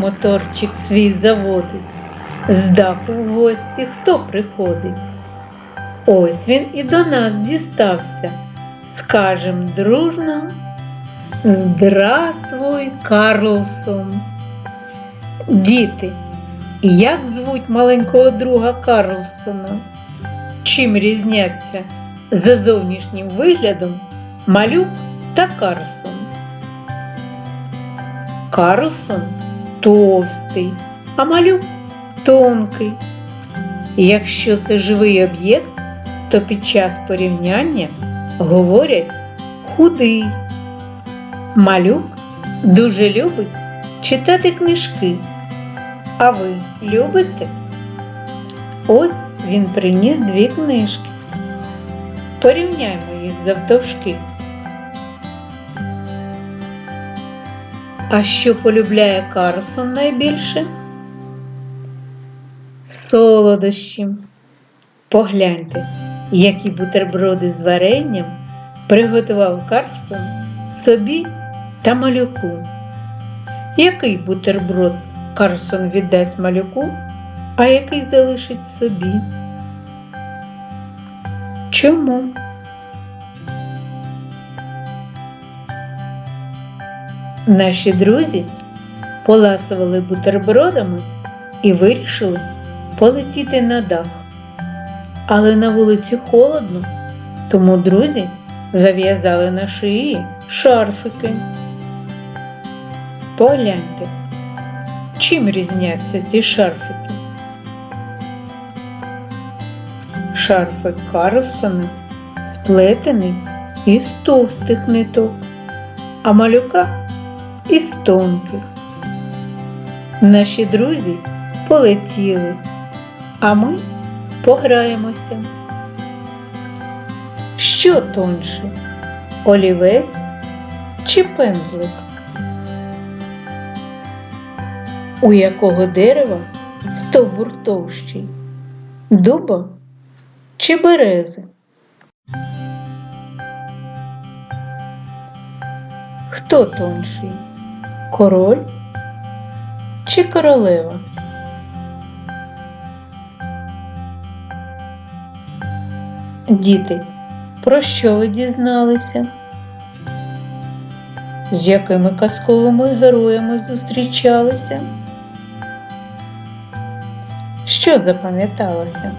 моторчик свій заводить? З даху в гості хто приходить? Ось він і до нас дістався. Скажем дружно. Здравствуй, Карлсон. Діти, як звуть маленького друга Карлсона? Чим різняться за зовнішнім виглядом малюк та Карлсон? Карлсон товстий, а малюк тонкий. Якщо це живий об'єкт, то під час порівняння говорять худий. Малюк дуже любить читати книжки. А ви любите? Ось він приніс дві книжки. Порівняймо їх завдовжки. А що полюбляє Карлсон найбільше? Солодощі. Погляньте, які бутерброди з варенням приготував Карлсон собі та малюку. Який бутерброд Карлсон віддасть малюку, а який залишить собі? Чому? Наші друзі поласували бутербродами і вирішили полетіти на дах. Але на вулиці холодно, тому друзі зав'язали на шиї шарфики. Погляньте, чим різняться ці шарфики? Шарфик Карлсона сплетений із товстих ниток, а малюка із тонких. Наші друзі полетіли, а ми пограємося. Що тонше? Олівець чи пензлик? У якого дерева стовбур товщий? Дуба чи берези? Хто тонший? Король чи королева? Діти, про що ви дізналися? З якими казковими героями зустрічалися? Що запам'яталося?